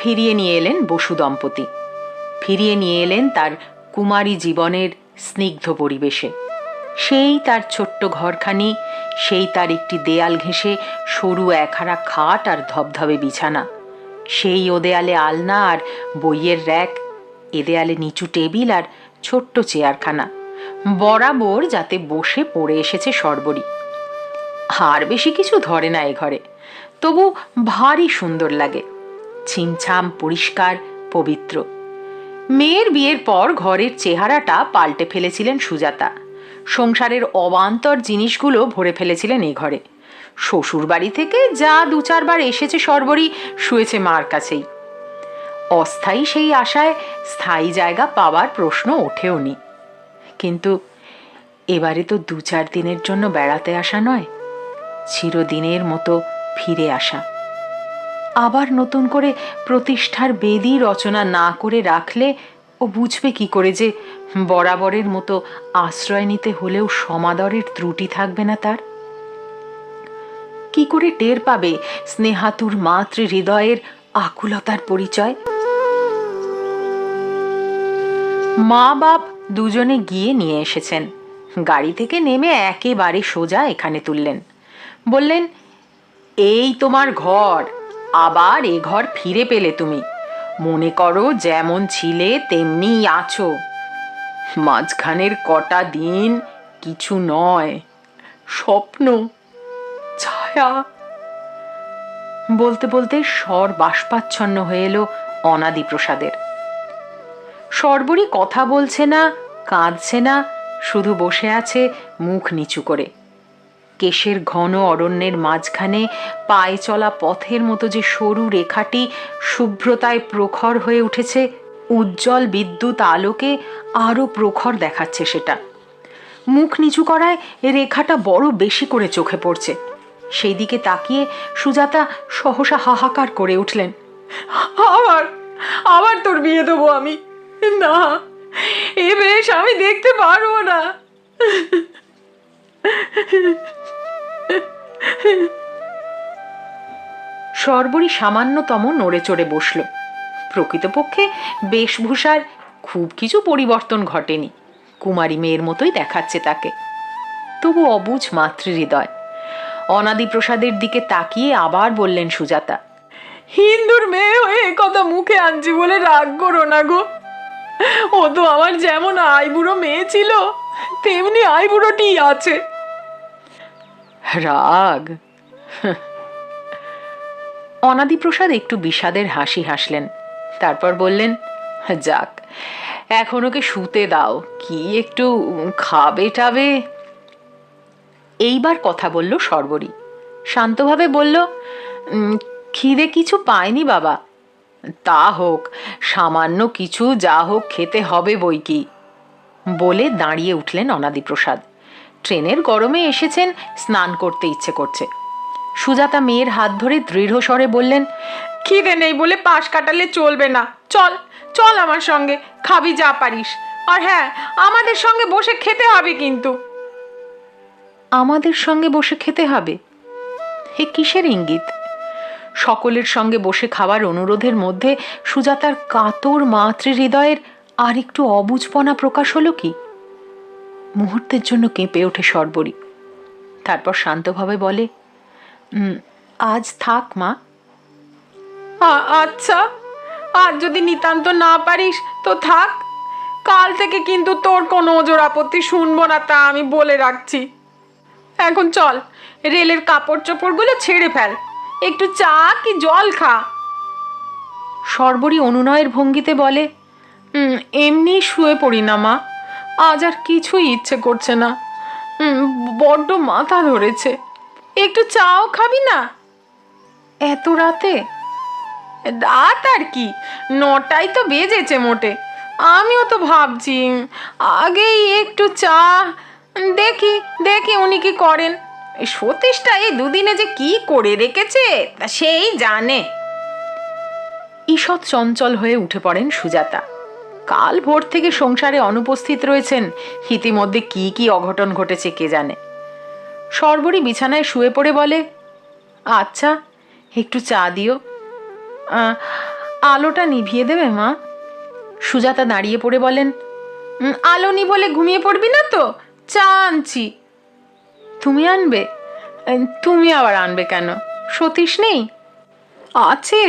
ফিরিয়ে নিয়ে এলেন বসু দম্পতি। ফিরিয়ে নিয়ে এলেন তার কুমারী জীবনের স্নিগ্ধ পরিবেশে। সেই তার ছোট্ট ঘরখানি, সেই তার একটি দেয়াল ঘেঁষে সরু একহারা খাট আর ধবধবে বিছানা। সেই ও দেয়ালে আলনা আর বইয়ের র্যাক, এ দেয়ালে নিচু টেবিল আর ছোট্ট চেয়ারখানা। বরাবর যাতে বসে পড়ে এসেছে সর্বরী। আর বেশি কিছু ধরে না এ ঘরে। তবু ভারী সুন্দর লাগে। ছিমছাম, পরিষ্কার, পবিত্র। মেয়ের বিয়ের পর ঘরের চেহারাটা পাল্টে ফেলেছিলেন সুজাতা। সংসারের অবান্তর জিনিসগুলো ভরে ফেলেছিলেন এই ঘরে। শ্বশুর বাড়ি থেকে যা দু চারবার এসেছে সর্বরই শুয়েছে মার কাছেই। অস্থায়ী সেই আশায় স্থায়ী জায়গা পাওয়ার প্রশ্ন ওঠেওনি কিন্তু এবারে তো দু চার দিনের জন্য বেড়াতে আসা নয়, চিরদিনের মতো ফিরে আসা। আবার নতুন করে প্রতিষ্ঠার বেদি রচনা না করে রাখলে ও বুঝবে কি করে যে বরাবরের মতো আশ্রয় নিতে হলেও সমাদরের ত্রুটি থাকবে না তার? কি করে টের পাবে স্নেহাতুর মাতৃ হৃদয়ের আকুলতার পরিচয়? মা বাপ দুজনে গিয়ে নিয়ে এসেছেন। গাড়ি থেকে নেমে একেবারে সোজা এখানে তুললেন। বললেন, এই তোমার ঘর। আবার এ ঘর ফিরে পেলে তুমি। মনে করো যেমন ছিলে, তেমনি আছো। মাঝখানের কটা দিন কিছু নয়, স্বপ্ন, ছায়া। বলতে বলতে স্বর বাষ্পাচ্ছন্ন হয়ে এলো অনাদি প্রসাদের সর্বরই কথা বলছে না, কাঁদছে না, শুধু বসে আছে মুখ নিচু করে। কেশের ঘন অরণ্যের মাঝখানে পায়ে চলা পথের মতো যে সরু রেখাটি শুভ্রতায় প্রখর হয়ে উঠেছে, উজ্জ্বল বিদ্যুৎ আলোকে আরও প্রখর দেখাচ্ছে সেটা। মুখ নিচু করায় রেখাটা বড় বেশি করে চোখে পড়ছে। সেই দিকে তাকিয়ে সুজাতা সহসা হাহাকার করে উঠলেন আবার আবার তোর বিয়ে দেবো আমি। না, এ বেশ আমি দেখতে পারব না। সর্বরী সামান্যতম নড়ে চড়ে বসল। প্রকৃতপক্ষে বেশভূষার খুব কিছু পরিবর্তন ঘটেনি। কুমারী মেয়ের মতোই দেখাচ্ছে তাকে। তবু অবুঝ মাতৃহৃদয়। অনাদি প্রসাদের দিকে তাকিয়ে আবার বললেন সুজাতা, হিন্দুর মেয়ে হয়ে কথা মুখে আনছি বলে রাগ করো না গো। ও তো আমার যেমন আইবুড়ো মেয়ে ছিল, তেমনি আইবুড়োটি আছে। রাগ। অনাদিপ্রসাদ একটু বিষাদের হাসি হাসলেন। তারপর বললেন, যাক, এখন ওকে শুতে দাও, কি একটু খাবে টাবে এইবার কথা বলল সর্বরী। শান্তভাবে বলল খিদে কিছু পায়নি বাবা। তা হোক, সামান্য কিছু যা হোক খেতে হবে বই কি বলে দাঁড়িয়ে উঠলেন অনাদিপ্রসাদ। ট্রেনের গরমে এসেছেন, স্নান করতে ইচ্ছে করছে। সুজাতা মেয়ের হাত ধরে দৃঢ় স্বরে বললেন, খিদে নেই বলে পাশ কাটালে চলবে না। চল চল আমার সঙ্গে, খাবি যা পারিস। আর হ্যাঁ আমাদের সঙ্গে বসে খেতে হবে কিন্তু। আমাদের সঙ্গে বসে খেতে হবে? হে কিসের ইঙ্গিত? সকলের সঙ্গে বসে খাওয়ার অনুরোধের মধ্যে সুজাতার কাতর মাতৃ হৃদয়ের আর একটু অবুঝপনা প্রকাশ হলো কি? মুহূর্তের জন্য কেঁপে ওঠে সর্বরী। তারপর শান্তভাবে বলে "উম, আজ থাক মা। আচ্ছা আর যদি নিতান্ত না পারিস তো থাক। কাল থেকে কিন্তু তোর কোনো ওজোর আপত্তি শুনব না তা আমি বলে রাখছি। এখন চল রেলের কাপড় চোপড়গুলো ছেড়ে ফেল। একটু চা কি জল খা। সর্বরী অনুনয়ের ভঙ্গিতে বলে এমনি শুয়ে পড়ি না মা। আজ আর কিছুই ইচ্ছে করছে না। বড্ড মাথা ধরেছে। একটু চাও খাবি না? এত রাতে? রাত আর কি? নটাই তো বেজেছে মোটে। আমিও তো ভাবছি, আগেই একটু চা, দেখি দেখি উনি কি করেন। সতীশটা এই দুদিনে যে কি করে রেখেছে, তা সেই জানে। ঈষৎ চঞ্চল হয়ে উঠে পড়েন সুজাতা। কাল ভোর থেকে সংসারে অনুপস্থিত রয়েছেন। ইতিমধ্যে কি কি অঘটন ঘটেছে কে জানে? সর্বরী বিছানায় শুয়ে পড়ে বলে আচ্ছা একটু চা দিও। আলোটা নিভিয়ে দেবে মা? সুজাতা দাঁড়িয়ে পড়ে বলেন আলো নি বলে ঘুমিয়ে পড়বি না তো? চা আনছি। তুমি আনবে? তুমি আবার আনবে কেন? সতীশ নেই? আছে।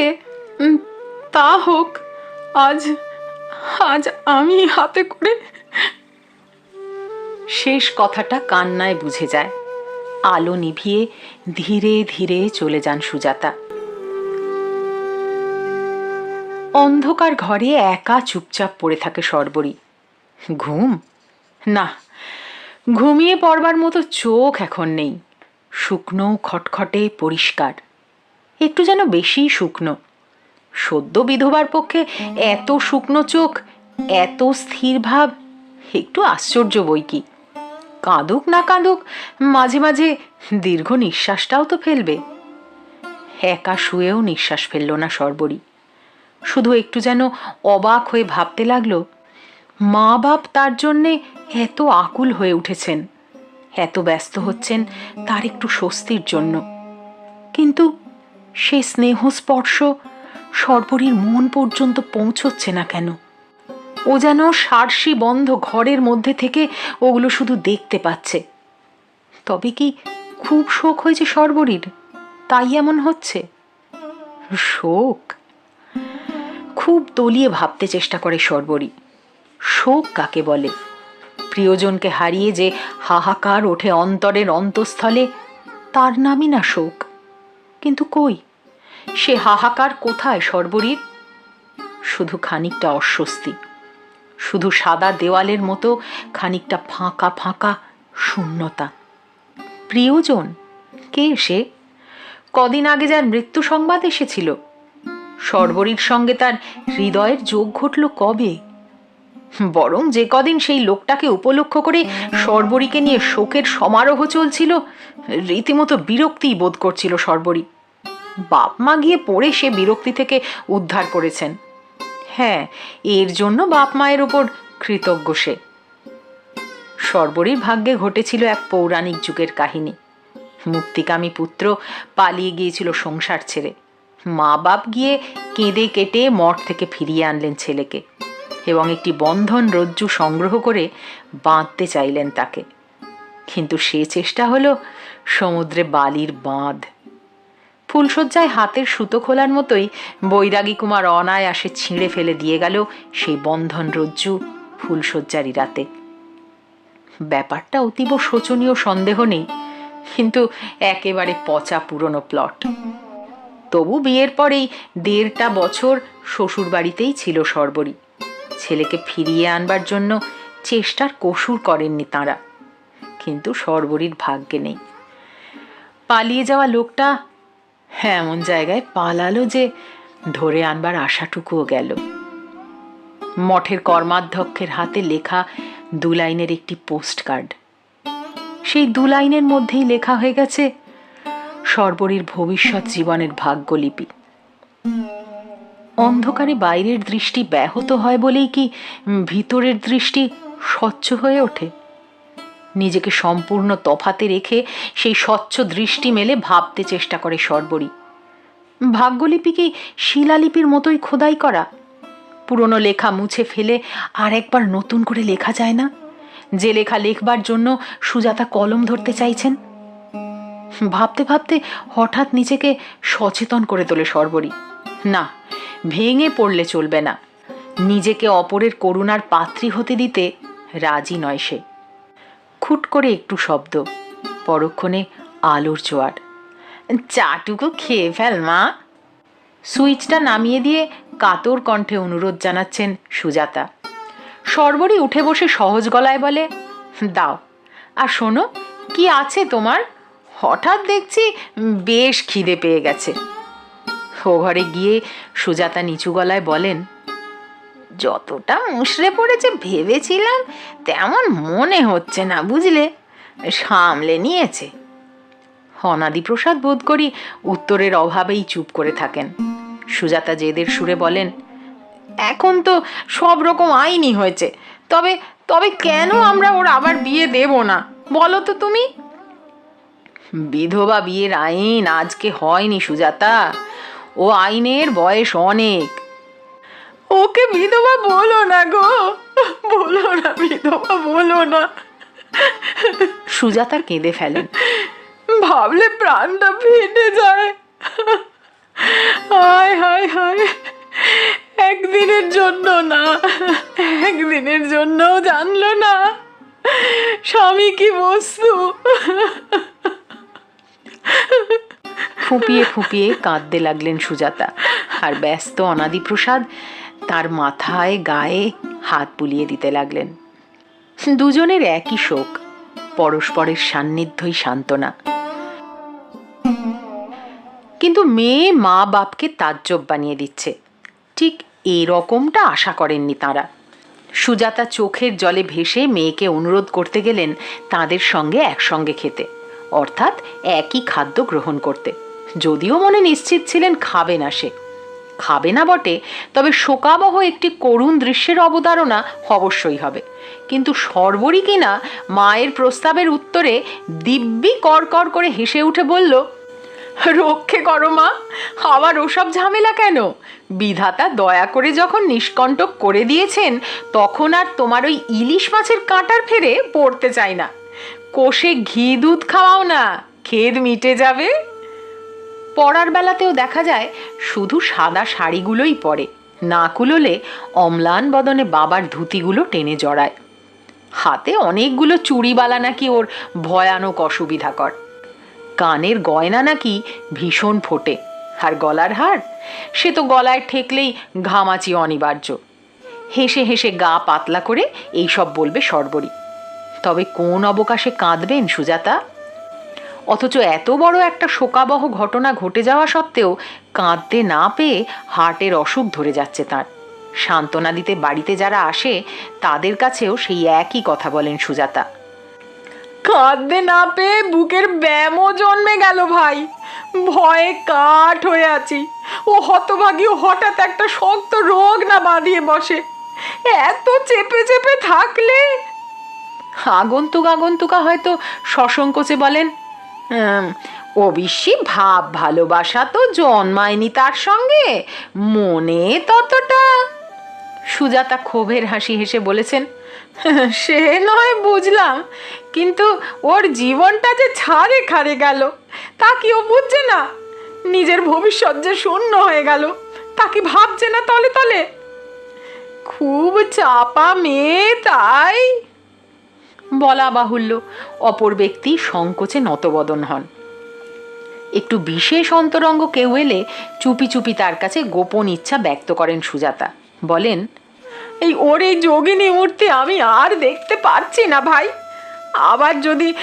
তা হোক, আজ আজ আমি হাতে করে শেষ কথাটা কান্নায় বুঝে যায়। আলো নিভিয়ে ধীরে ধীরে চলে যান সুজাতা। অন্ধকার ঘরে একা চুপচাপ পড়ে থাকে সর্বরী। ঘুম? না, ঘুমিয়ে পড়বার মতো চোখ এখন নেই। শুকনো, খটখটে, পরিষ্কার। একটু যেন বেশি শুকনো। সদ্য বিধবার পক্ষে এত শুকনো চোখ, এত স্থির ভাব, একটু আশ্চর্য বই কি। কাঁদুক না কাঁদুক, মাঝে মাঝে দীর্ঘ নিঃশ্বাসটাও তো ফেলবে। একা শুয়েও নিঃশ্বাস ফেলল না সর্বরী। শুধু একটু যেন অবাক হয়ে ভাবতে লাগল মা বাপ তার জন্যে এত আকুল হয়ে উঠেছেন, এত ব্যস্ত হচ্ছেন তার একটু স্বস্তির জন্য। কিন্তু সে স্নেহ স্পর্শ সর্বরীর মন পর্যন্ত পৌঁছচ্ছে না কেন? ও যেন সারসি বন্ধ ঘরের মধ্যে থেকে ওগুলো শুধু দেখতে পাচ্ছে। তবে কি খুব শোক হয়েছে সর্বরীর? তাই এমন হচ্ছে? শোক? খুব তলিয়ে ভাবতে চেষ্টা করে সর্বরী। শোক কাকে বলে? প্রিয়জনকে হারিয়ে যে হাহাকার ওঠে অন্তরের অন্তঃস্থলে, তার নামই না শোক। কিন্তু কই? সে হাহাকার কোথায় সর্বরীর? শুধু খানিকটা অস্বস্তি। শুধু সাদা দেওয়ালের মতো খানিকটা ফাঁকা ফাঁকা শূন্যতা। প্রিয়জন, কে সে? কদিন আগে যার মৃত্যু সংবাদ এসেছিল। সর্বরীর সঙ্গে তার হৃদয়ের যোগ ঘটল কবে? বরং যে কদিন সেই লোকটাকে উপলক্ষ করে সর্বরীকে নিয়ে শোকের সমারোহ চলছিল, রীতিমতো বিরক্তিই বোধ করছিল সর্বরী। বাপ মা গিয়ে পড়ে সে বিরক্তি থেকে উদ্ধার করেছেন। হ্যাঁ এর জন্য বাপ মায়ের ওপর কৃতজ্ঞ সে। সর্বরীর ভাগ্যে ঘটেছিল এক পৌরাণিক যুগের কাহিনী। মুক্তিকামী পুত্র পালিয়ে গিয়েছিল সংসার ছেড়ে। মা বাপ গিয়ে কেঁদে কেটে মঠ থেকে ফিরিয়ে আনলেন ছেলেকে এবং একটি বন্ধন রজ্জু সংগ্রহ করে বাঁধতে চাইলেন তাকে। কিন্তু সে চেষ্টা হলো সমুদ্রে বালির বাঁধ ফুলশয্যায় হাতের সুতো খোলার মতোই বৈরাগী কুমার অনায়াসে ছিঁড়ে ফেলে দিয়ে গেল সেই বন্ধন রজ্জু ফুলশয্যারই রাতে। ব্যাপারটা অতীব শোচনীয় সন্দেহ নেই, কিন্তু একেবারে পচা পুরনো প্লট। তবু বিয়ের পরেই দেড়টা বছর শ্বশুর বাড়িতেই ছিল সর্বরী। ছেলেকে ফিরিয়ে আনবার জন্য চেষ্টার কসুর করেননি তাঁরা, কিন্তু সর্বরীর ভাগ্যে নেই। পালিয়ে যাওয়া লোকটা এমন জায়গায় পালালো যে ধরে আনবার আশাটুকুও গেল। মঠের কর্মাধ্যক্ষের হাতে লেখা দু লাইনের একটি পোস্ট কার্ড সেই দু লাইনের মধ্যেই লেখা হয়ে গেছে, সর্বরীর ভবিষ্যৎ জীবনের ভাগ্যলিপি। অন্ধকারে বাইরের দৃষ্টি ব্যাহত হয় বলেই কি ভিতরের দৃষ্টি স্বচ্ছ হয়ে ওঠে? নিজেকে সম্পূর্ণ তফাতে রেখে সেই স্বচ্ছ দৃষ্টি মেলে ভাবতে চেষ্টা করে সর্বরী। ভাগ্যলিপি কি শিলালিপির মতোই খোদাই করা। পুরনো লেখা মুছে ফেলে আর একবার নতুন করে লেখা যায় না? যে লেখা লেখবার জন্য সুজাতা কলম ধরতে চাইছেন? ভাবতে ভাবতে হঠাৎ নিজেকে সচেতন করে তোলে সর্বরী। না, ভেঙে পড়লে চলবে না। নিজেকে অপরের করুণার পাত্রী হতে দিতে রাজি নয় সে। খুট করে একটু শব্দ। পরক্ষণে আলোর জোয়ার। চাটুকু খেয়ে ফেল, মা। সুইচটা নামিয়ে দিয়ে কাতর কণ্ঠে অনুরোধ জানাচ্ছেন সুজাতা। সর্বরী উঠে বসে সহজ গলায় বলে, দাও। আর শোনো, কি আছে তোমার? হঠাৎ দেখছি বেশ খিদে পেয়ে গেছে। ও ঘরে গিয়ে সুজাতা নিচু গলায় বলেন যতটা মুশড়ে পড়েছে ভেবেছিলাম তেমন মনে হচ্ছে না, বুঝলে? সামলে নিয়েছে। অনাদি প্রসাদ বোধ করি উত্তরের অভাবেই চুপ করে থাকেন। সুজাতা জেদের সুরে বলেন, এখন তো সব রকম আইনই হয়েছে, তবে তবে কেন আমরা ওর আবার বিয়ে দেব না? বলো তো তুমি? বিধবা বিয়ের আইন আজকে হয়নি সুজাতা। ও আইনের বয়স অনেক। ওকে বিধবা বলো না গো। বলো না বিধবা বলো না। সুজাতা কেঁদে ফেলেন। ভাবলে প্রাণটা ফেটে যায়। হায় হায় হায়। একদিনের জন্য না একদিনের জন্যও জানলো না। স্বামী কি বস্তু? ফুপিয়ে ফুপিয়ে কাঁদতে লাগলেন সুজাতা। আর ব্যস্ত অনাদিপ্রসাদ তার মাথায় গায়ে হাত বুলিয়ে দিতে লাগলেন। দুজনের একই শোক, পরস্পরের সান্নিধ্যই সান্ত্বনা। কিন্তু মেয়ে মা বাপকে তাজ্জব বানিয়ে দিচ্ছে। ঠিক এরকমটা আশা করেননি তাঁরা। সুজাতা চোখের জলে ভেসে মেয়েকে অনুরোধ করতে গেলেন তাদের সঙ্গে একসঙ্গে খেতে, অর্থাৎ একই খাদ্য গ্রহণ করতে। যদিও মনে নিশ্চিত ছিলেন খাবে না সে। খাবে না বটে, তবে শোকাবহ একটি করুণ দৃশ্যের অবতারণা অবশ্যই হবে। কিন্তু সর্বরই কিনা মায়ের প্রস্তাবের উত্তরে দিব্যি কর কর হেসে উঠে বলল, রক্ষে করো মা, আবার ওসব ঝামেলা কেন? বিধাতা দয়া করে যখন নিষ্কণ্টক করে দিয়েছেন, তখন আর তোমার ওই ইলিশ মাছের কাঁটার ফেরে পড়তে চাই না। কোষে ঘি দুধ খাওয়াও না খেদ মিটে যাবে। পড়ার বেলাতেও দেখা যায় শুধু সাদা শাড়িগুলোই পরে। না কুলোলে অম্লান বদনে বাবার ধুতিগুলো টেনে জড়ায়। হাতে অনেকগুলো চুড়িবালা নাকি ওর ভয়ানক অসুবিধাকর। কানের গয়না নাকি ভীষণ ফোটে। আর গলার হার? সে তো গলায় ঠেকলেই ঘামাচি অনিবার্য। হেসে হেসে গা পাতলা করে এইসব বলবে সর্বরী। তবে কোন অবকাশে কাঁদবেন সুজাতা? অথচ এত বড় একটা শোকাবহ ঘটনা ঘটে যাওয়া সত্ত্বেও কাঁদতে না পেয়ে হার্টের অসুখ ধরে যাচ্ছে তার। সান্ত্বনা দিতে বাড়িতে যারা আসে তাদের কাছেও সেই একই কথা বলেন সুজাতা। কাঁদতে না পেয়ে বুকের ব্যামও জন্মে গেল ভাই। ভয়ে কাঠ হয়ে আছি। ও হতভাগী হঠাৎ একটা শক্ত রোগ না বাঁধিয়ে বসে। এত চেপে চেপে থাকলে? আগন্তুক আগন্তুকা হয়তো সসংকোচে বলেন "উম, অবশ্যই ভাব ভালোবাসা তো জন্মায়নি তার সঙ্গে। মনে ততটা। সুজাতা ক্ষোভের হাসি হেসে বলেছেন, সে নয় বুঝলাম, কিন্তু ওর জীবনটা যে ছাড়ে খারে গেল, তা কি ও বুঝছে না। নিজের ভবিষ্যৎ যে শূন্য হয়ে গেল, তা কি ভাবছে না তলে তলে? খুব চাপা মেয়ে তাই। বলা বাহুল্য। অপর ব্যক্তি সংকোচে নতবদন হন। একটু বিশেষ অন্তরঙ্গ কেউ এলে চুপি চুপি তার কাছে গোপন ইচ্ছা ব্যক্ত করেন সুজাতা। বলেন, এই ওর এই যোগিনী মূর্তি আমি আর দেখতে পারছি না ভাই। আবার যদি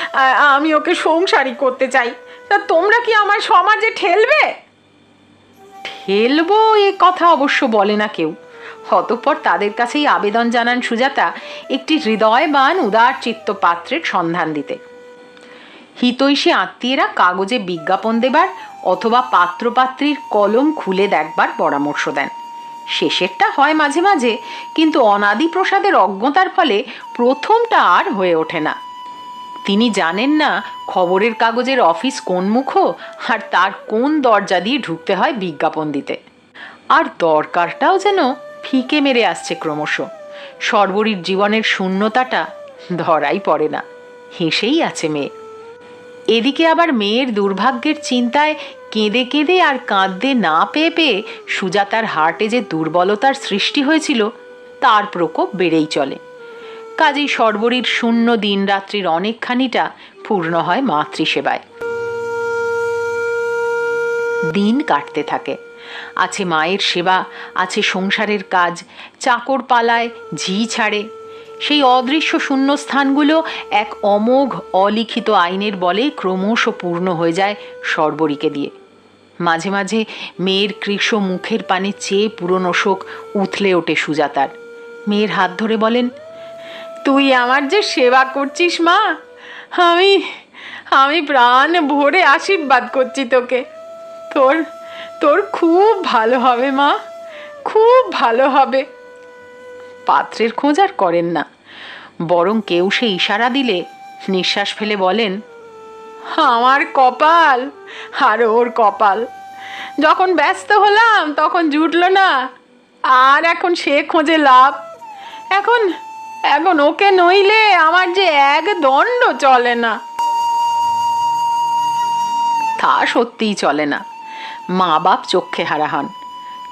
আমি ওকে সংসারী করতে চাই, তা তোমরা কি আমার সমাজে ঠেলবে? ঠেলবো এ কথা অবশ্য বলে না কেউ। অতঃপর তাদের কাছেই আবেদন জানান সুজাতা একটি হৃদয়বান, উদার চিত্ত পাত্রের সন্ধান দিতে। হিতৈষী আত্মীয়রা কাগজে বিজ্ঞাপন দেবার অথবা পাত্রপাত্রীর কলম খুলে দেখবার পরামর্শ দেন। শেষেরটা হয় মাঝে মাঝে, কিন্তু অনাদি প্রসাদের অজ্ঞতার ফলে প্রথমটা আর হয়ে ওঠে না। তিনি জানেন না খবরের কাগজের অফিস কোন মুখ আর তার কোন দরজা দিয়ে ঢুকতে হয় বিজ্ঞাপন দিতে। আর দরকারটাও যেন ফিকে মেরে আসছে ক্রমশ। সর্বরীর জীবনের শূন্যতাটা ধরাই পড়ে না। হেসেই আছে মেয়ে। এদিকে আবার মেয়ের দুর্ভাগ্যের চিন্তায় কেঁদে কেঁদে আর কাঁদতে না পেয়ে পেয়ে সুজাতার হার্টে যে দুর্বলতার সৃষ্টি হয়েছিল, তার প্রকোপ বেড়েই চলে। কাজেই সর্বরীর শূন্য দিনরাত্রির অনেকখানিটা পূর্ণ হয় মাতৃসেবায়। দিন কাটতে থাকে। আছে মায়ের সেবা, আছে সংসারের কাজ, চাকর পালায়, ঝি ছাড়ে। সেই অদৃশ্য শূন্যস্থানগুলো এক অমোঘ, অলিখিত আইনের বলে ক্রমশ পূর্ণ হয়ে যায় সর্বরীকে দিয়ে। মাঝে মাঝে মেয়ের কৃষ মুখের পানে চেয়ে পুরনো শোক উথলে ওঠে সুজাতার। মেয়ের হাত ধরে বলেন, তুই আমার যে সেবা করছিস মা, আমি আমি প্রাণ ভরে আশীর্বাদ করছি তোকে। তোর তোর খুব ভালো হবে, মা। খুব ভালো হবে। পাত্রের খোঁজ আর করেন না। বরং কেউ সে ইশারা দিলে, নিঃশ্বাস ফেলে বলেন, আমার কপাল, আর ওর কপাল। যখন ব্যস্ত হলাম, তখন জুটলো না। আর এখন সে খোঁজে লাভ। এখন এখন ওকে নইলে আমার যে এক দণ্ড চলে না। তা সত্যিই চলে না। মা বাপ চক্ষে হারা হন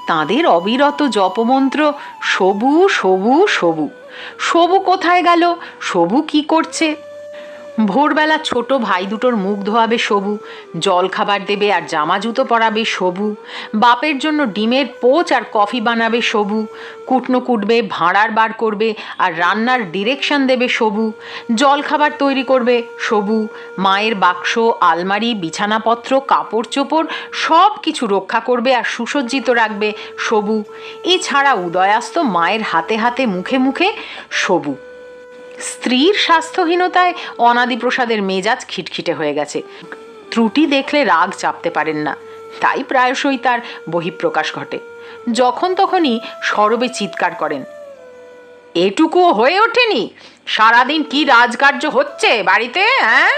তাঁদের অবিরত জপমন্ত্র, সবু সবু সবু। সবু কোথায় গেল? সবু কি করছে? ভোরবেলা ছোট ভাই দুটোর মুখ ধোয়াবে সবু, জল খাবার দেবে আর জামা জুতো পরাবে সবু, বাপের জন্য ডিমের পোচ আর কফি বানাবে সবু, কুটনো কুটবে, ভাঁড়ার বার করবে আর রান্নার ডিরেকশন দেবে সবু, জল খাবার তৈরি করবে সবু, মায়ের বাক্স, আলমারি, বিছানাপত্র, কাপড় চোপড় সব কিছু রক্ষা করবে আর সুসজ্জিত রাখবে সবু। এছাড়া উদয়াস্ত মায়ের হাতে হাতে, মুখে মুখে সবু। স্ত্রীর স্বাস্থ্যহীনতায় অনাদি প্রসাদের মেজাজ খিটখিটে হয়ে গেছে। ত্রুটি দেখলে রাগ চাপতে পারেন না। তাই প্রায়শই তার বহিঃপ্রকাশ ঘটে। যখন তখনই সরবে চিৎকার করেন, এটুকুও হয়ে ওঠেনি? সারাদিন কি রাজকার্য হচ্ছে বাড়িতে হ্যাঁ?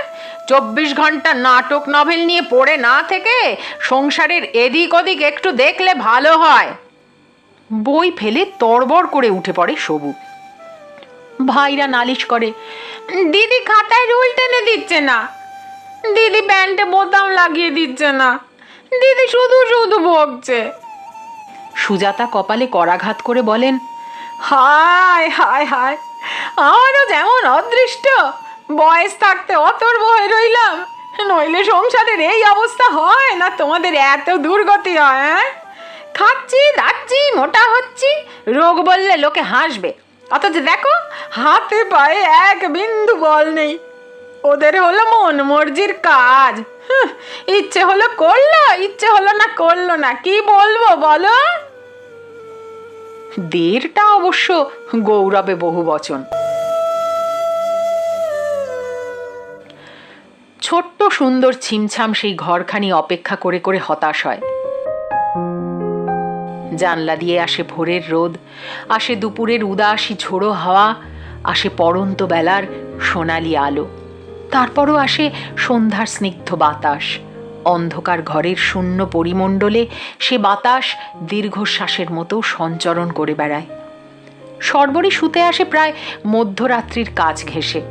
চব্বিশ ঘণ্টা নাটক নভেল নিয়ে পড়ে না থেকে সংসারের এদিক ওদিক একটু দেখলে ভালো হয়। বই ফেলে তড়বড় করে উঠে পড়ে সবু। ভাইরা নালিশ করে, দিদি খাতায় রুল টেনে দিচ্ছে না। দিদি প্যান্টে বোতাম লাগিয়ে দিচ্ছে না। দিদি শুধু শুধু বকছে। সুজাতা কপালে করাঘাত করে বলেন, হায় হায় হায়, আমারও যেমন অদৃষ্ট, বয়স থাকতে অতর বয়ে রইলাম, নইলে সংসারের এই অবস্থা হয় না তোমাদের এত দুর্গতি হয় হ্যাঁ? খাচ্ছি, দাচ্ছি, মোটা হচ্ছি, রোগ বললে লোকে হাসবে অথচ দেখো, হাতে পায়ে এক বিন্দু বল নেই। ওদের হলো মন মর্জির কাজ। ইচ্ছে হলো করল, ইচ্ছে হলো না করল না। কি বলব বলো? দেরটা অবশ্য গৌরবে বহু বচন। ছোট্ট সুন্দর ছিমছাম সেই ঘরখানি অপেক্ষা করে করে হতাশ হয়। জানলা দিয়ে আসে ভোরের রোদ, আসে দুপুরের উদাসী ঝোড়ো হাওয়া, আসে পড়ন্ত বেলার সোনালি আলো। তারপরও আসে সন্ধ্যার স্নিগ্ধ বাতাস। অন্ধকার ঘরের শূন্য পরিমণ্ডলে সে বাতাস দীর্ঘশ্বাসের মতো সঞ্চরণ করে বেড়ায়। সর্বরী শুতে আসে প্রায় মধ্যরাত্রির কাজ ঘেঁষে।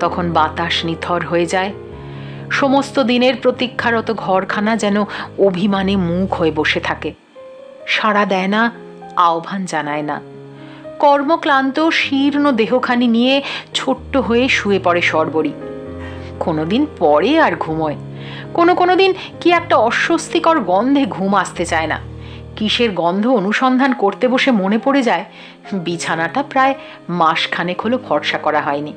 তখন বাতাস নিথর হয়ে যায়। সমস্ত দিনের প্রতীক্ষারত ঘরখানা যেন অভিমানে মুখ হয়ে বসে থাকে। সাড়া দেয় না, আহ্বান জানায় না। কর্মক্লান্ত, শীর্ণ দেহখানি নিয়ে ছোট্ট হয়ে শুয়ে পড়ে সর্বরী। কোনোদিন পরে আর ঘুমোয়। কোনো কোনো দিন কি একটা অস্বস্তিকর গন্ধে ঘুম আসতে চায় না। কিসের গন্ধ অনুসন্ধান করতে বসে মনে পড়ে যায়, বিছানাটা প্রায় মাসখানেক হলো ফর্সা করা হয়নি।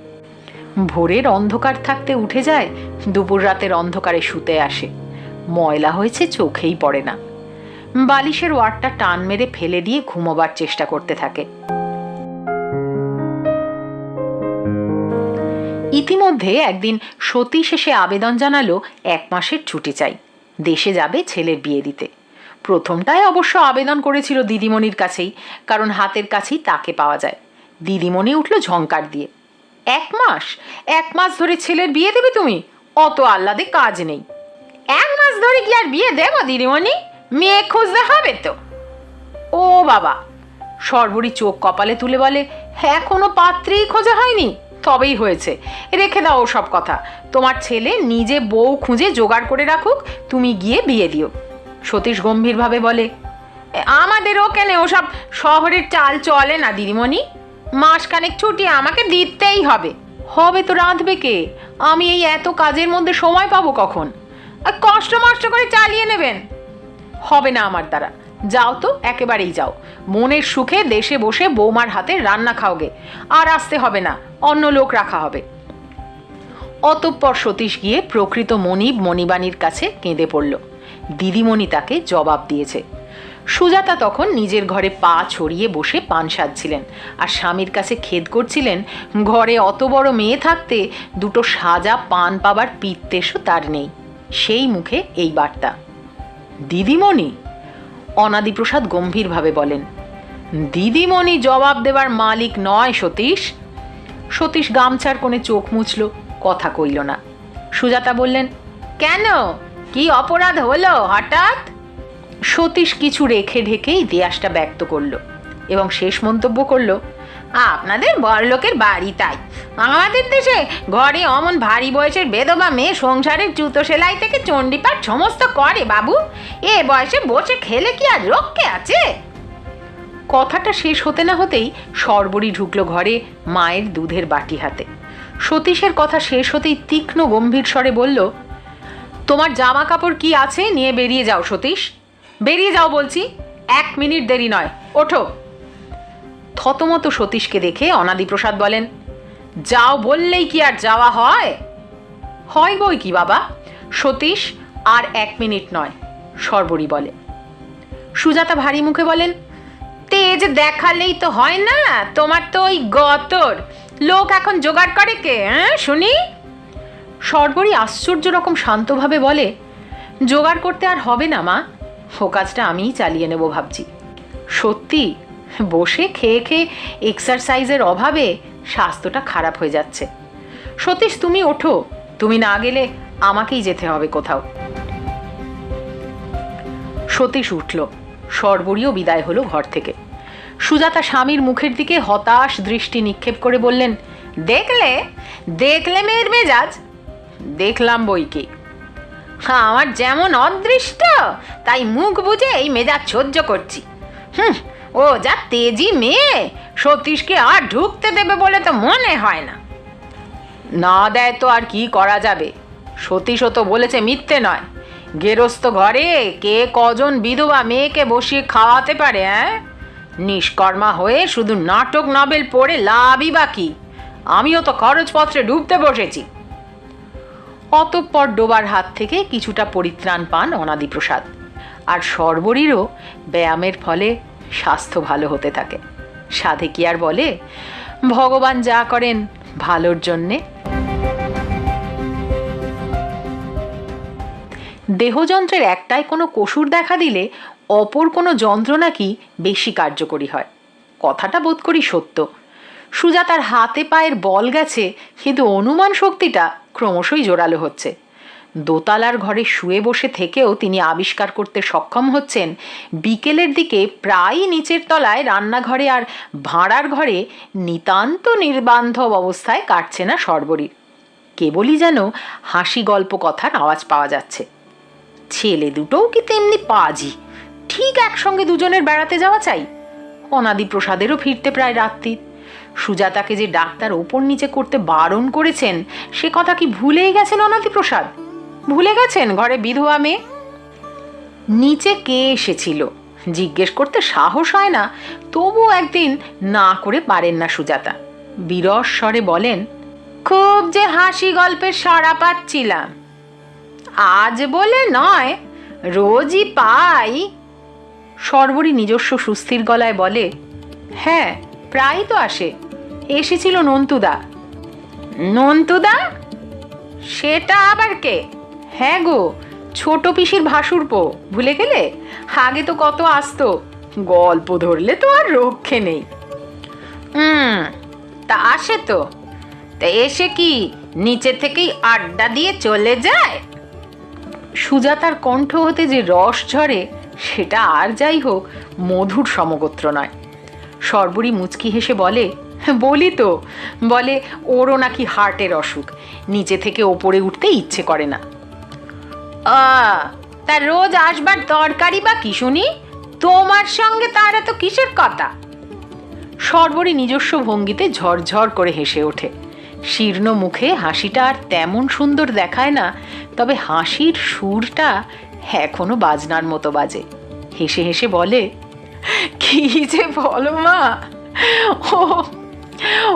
ভোরের অন্ধকার থাকতে উঠে যায়, দুপুর রাতের অন্ধকারে শুতে আসে। ময়লা হয়েছে, চোখেই পড়ে না। বালিশের ওয়ারটা টান মেরে ফেলে দিয়ে ঘুমোবার চেষ্টা করতে থাকে। ইতিমধ্যে একদিন সতীশ এসে আবেদন জানালো, এক মাসের ছুটি চাই। দেশে যাবে ছেলের বিয়ে দিতে। প্রথমটায় অবশ্য আবেদন করেছিল দিদিমণির কাছেই, কারণ হাতের কাছেই তাকে পাওয়া যায়। দিদিমণি উঠল ঝঙ্কার দিয়ে। এক মাস? এক মাস ধরে ছেলের বিয়ে দেবে তুমি? অত আহ্লাদে কাজ নেই। এক মাস ধরে কি আর বিয়ে দেবো দিদিমণি? মেয়ে খুঁজতে হবে তো। ও বাবা সর্বরী চোখ কপালে তুলে বলে হ্যাঁ কোনো পাত্রেই খোঁজা হয়নি? তবেই হয়েছে। রেখে দাও সব কথা। তোমার ছেলে নিজে বউ খুঁজে জোগাড় করে রাখুক তুমি গিয়ে বিয়ে দিও। সতীশ গম্ভীরভাবে বলে "এ, আমাদের ওখানে ওসব শহরের চাল চলে না দিদিমণি? মাসখানেক ছুটি আমাকে দিতেই হবে। হবে তো রাঁধবে কে? আমি এই এত কাজের মধ্যে সময় পাবো কখন? কষ্ট মষ্ট করে চালিয়ে নেবেন। হবে না আমার দ্বারা। যাও তো, একেবারেই যাও। মনের সুখে দেশে বসে বৌমার হাতে রান্না খাওগে। আর আসতে হবে না, অন্য লোক রাখা হবে। অতঃপর সতীশ গিয়ে প্রকৃত মনিব মণিবাণীর কাছে কেঁদে পড়ল। দিদিমণি তাকে জবাব দিয়েছে। সুজাতা তখন নিজের ঘরে পা ছড়িয়ে বসে পান সাজছিলেন আর স্বামীর কাছে খেদ করছিলেন, ঘরে অত বড় মেয়ে থাকতে দুটো সাজা পান পাবার পিত্তেশও তার নেই। সেই মুখে এই বার্তা। দিদিমণি? অনাদিপ্রসাদ গম্ভীরভাবে বলেন, দিদিমণি জবাব দেবার মালিক নয় সতীশ। সতীশ গামছার কোণে চোখ মুছল, কথা কইল না। সুজাতা বললেন, কেন? কি অপরাধ হলো হঠাৎ? সতীশ কিছু রেখে ঢেকেই দেয়াসটা ব্যক্ত করল এবং শেষ মন্তব্য করল আপনাদের বড়লোকের বাড়ি তাই। আমাদের দেশে ঘরে অমন ভারী বয়সের বেদবা মেয়ে সংসারের জুতো সেলাই থেকে চণ্ডীপাঠ সমস্ত করে বাবু। এ বয়সে বসে খেলে কি আর রক্ষে আছে? কথাটা শেষ হতে না হতেই সর্বরী ঢুকলো ঘরে মায়ের দুধের বাটি হাতে। সতীশের কথা শেষ হতেই তীক্ষ্ণ গম্ভীর স্বরে বলল, তোমার জামা কাপড় কি আছে? নিয়ে বেরিয়ে যাও সতীশ। বেরিয়ে যাও বলছি, এক মিনিট দেরি নয়। ওঠো। থতমত সতীশকে দেখে অনাদিপ্রসাদ বলেন, যাও বললেই কি আর যাওয়া হয়? হয় বই কি বাবা, সতীশ আর এক মিনিট নয়, সর্বরী বলে। সুজাতা ভারী মুখে বলেন, তেজ দেখালেই তো হয় না, তোমার তো ওই গতর, লোক এখন জোগাড় করে কে হ্যাঁ শুনি? সর্বরী আশ্চর্য রকম শান্তভাবে বলে, জোগাড় করতে আর হবে না মা, ও কাজটা আমিই চালিয়ে নেব ভাবছি। সত্যি বসে খেয়ে খেয়ে এক্সারসাইজের অভাবে স্বাস্থ্যটা খারাপ হয়ে যাচ্ছে। সতীশ, তুমি ওঠো। তুমি না গেলে আমাকেই যেতে হবে কোথাও। সতীশ উঠল। সর্বরীও বিদায় হলো ঘর থেকে। সুজাতা স্বামীর মুখের দিকে হতাশ দৃষ্টি নিক্ষেপ করে বললেন, দেখলে? দেখলে মেয়ের মেজাজ? দেখলাম বই কি? আমার যেমন অদৃষ্ট, তাই মুখ বুঝে এই মেজাজ সহ্য করছি। হুম ও যা তেজি মেয়ে, সতীশকে আর ঢুকতে দেবে বলে তো মনে হয় না। না দেয় তো আর কি করা যাবে। সতীশও তো বলেছে মিথ্যে নয়। গেরস্ত ঘরে কে কজন বিধবা মেয়েকে বসিয়ে খাওয়াতে পারে হ্যাঁ নিষ্কর্মা হয়ে শুধু নাটক নভেল পড়ে লাভই বাকি। আমিও তো খরচপত্রে ডুবতে বসেছি। অতঃপর ডোবার হাত থেকে কিছুটা পরিত্রাণ পান অনাদিপ্রসাদ। আর সর্বরীরও ব্যায়ামের ফলে স্বাস্থ্য ভালো হতে থাকে। সাধে কি আর বলে? ভগবান যা করেন ভালোর জন্যে। দেহযন্ত্রের একটাই কোনো কসুর দেখা দিলে অপর কোনো যন্ত্র নাকি বেশি কার্যকরী হয়। কথাটা বোধ করি সত্য। সুজাতার হাতে পায়ের বল গেছে, কিন্তু অনুমান শক্তিটা ক্রমশই জোরালো হচ্ছে। দোতলার ঘরে শুয়ে বসে থেকেও তিনি আবিষ্কার করতে সক্ষম হচ্ছেন। বিকেলের দিকে প্রায়ই নিচের তলায় রান্নাঘরে আর ভাঁড়ার ঘরে নিতান্ত নির্বান্ধব অবস্থায় কাটছে না সর্বরীর। কেবলই যেন হাসি গল্প কথার আওয়াজ পাওয়া যাচ্ছে। ছেলে দুটোও কি তেমনি পাজি? ঠিক একসঙ্গে দুজনের বেড়াতে যাওয়া চাই? অনাদি প্রসাদেরও ফিরতে প্রায় রাত্রির সুজাতাকে যে ডাক্তার ওপর নিচে করতে বারণ করেছেন, সে কথা কি ভুলেই গেছেন অনাদি প্রসাদ? ভুলে গেছেন ঘরে বিধবা মেয়ে? নিচে কে এসেছিল? জিজ্ঞেস করতে সাহস হয় না, তবু একদিন না করে পারেন না সুজাতা। বিরস স্বরে বলেন, খুব যে হাসি গল্পের সরা পাচ্ছিলাম। আজ বলে নয়, রোজই পাই। সর্বরী নিজস্ব সুস্থির গলায় বলে হ্যাঁ প্রায়ই তো আসে। এসেছিল নন্তুদা। নন্তুদা? সেটা আবার কে? হ্যাঁ গো, ছোট পিসির ভাসুরপো ভুলে গেলে? আগে তো কত আসতো। গল্প ধরলে তো আর রক্ষে নেই। হুম, তা আসে তো। তা এসে কি নিচে থেকেই আড্ডা দিয়ে চলে যায়? সুজাতার কণ্ঠ হতে যে রস ঝরে, সেটা আর যাই হোক, মধুর সমগোত্র নয়। সর্বরী মুচকি হেসে বলে, বলি তো, বলে, ওরও নাকি হার্টের অসুখ। নিচে থেকে ওপরে উঠতে ইচ্ছে করে না। তা রোজ আসবার দরকারই বা কি শুনি? তোমার সঙ্গে তার এত কিসের কথা? সর্বরী নিজস্ব ভঙ্গিতে ঝরঝর করে হেসে ওঠে। শীর্ণ মুখে হাসিটা আর তেমন সুন্দর দেখায় না, তবে হাসির সুরটা এখনও বাজনার মতো বাজে। হেসে হেসে বলে, কি যে বলো মা, ও,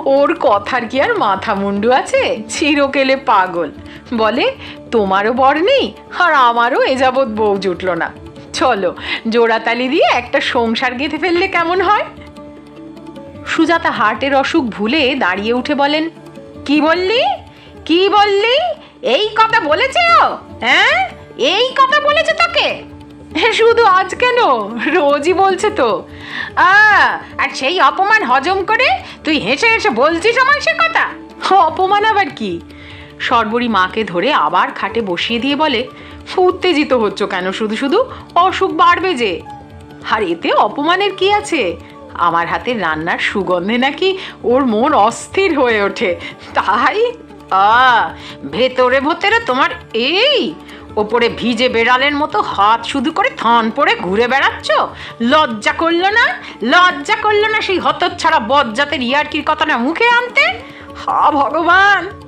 ওর কথার কি আর মাথা মুন্ডু আছে? চিরকেলে পাগল। বলে তোমারও বর নেই আর আমারও এ যাবৎ বউ জুটলো না। চলো, জোড়াতালি দিয়ে একটা সংসার গেঁথে ফেললে কেমন হয়? সুজাতা হার্টের অসুখ ভুলে দাঁড়িয়ে উঠে বলেন, কি বললি? কি বললি? এই কথা বলেছে ও হ্যাঁ? এই কথা বলেছে তোকে? শুধু আজ কেন? রোজই বলছে তো। আর সেই অপমান হজম করে তুই হেসে হেসে বলছিস আমার সে কথা? অপমান আবার কি? সর্বরী মাকে ধরে আবার খাটে বসিয়ে দিয়ে বলে উত্তেজিত হচ্ছ কেন? শুধু শুধু অসুখ বাড়বে যে। আর এতে অপমানের কি আছে? আমার হাতের রান্নার সুগন্ধে নাকি ওর মন অস্থির হয়ে ওঠে। তাই? আ, ভেতরে ভেতরে তোমার এই ওপরে ভিজে বেড়ালের মতো হাত শুধু করে থান পড়ে ঘুরে বেড়াচ্ছ? লজ্জা করল না? লজ্জা করল না সেই হতচ্ছাড়া বজ্জাতের ইয়ার্কির কথাটা মুখে আনতে? হা, ভগবান!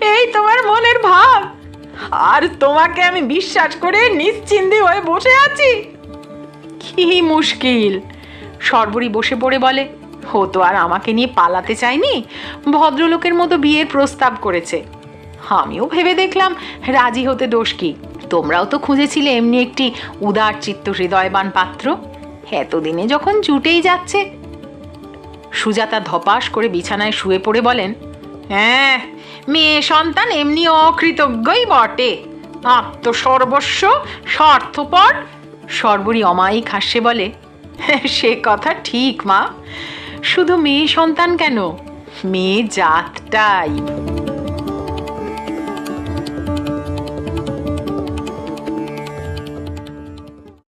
এই তোমার মনের ভাব। আর তোমাকে আমি বিশ্বাস করে নিশ্চিন্তি হয়ে বসে আছি। কি মুশকিল। সর্বরী বসে পড়ে বলে, ও তো আর আমাকে নিয়ে পালাতে চায়নি? ভদ্রলোকের মতো বিয়ের প্রস্তাব করেছে। আমিও ভেবে দেখলাম, রাজি হতে দোষ কি? তোমরাও তো খুঁজেছিলে এমনি একটি উদার চিত্ত হৃদয়বান পাত্র। এতদিনে যখন জুটেই যাচ্ছে। সুজাতা ধপাস করে বিছানায় শুয়ে পড়ে বলেন হ্যাঁ মেয়ে সন্তান এমনি অকৃতজ্ঞই বটে। আত্মসর্বস্ব, স্বার্থপর, সর্বরী অমায়িক হাসে বলে, সে কথা ঠিক মা। শুধু মেয়ে সন্তান কেন? মেয়ে জাতটাই।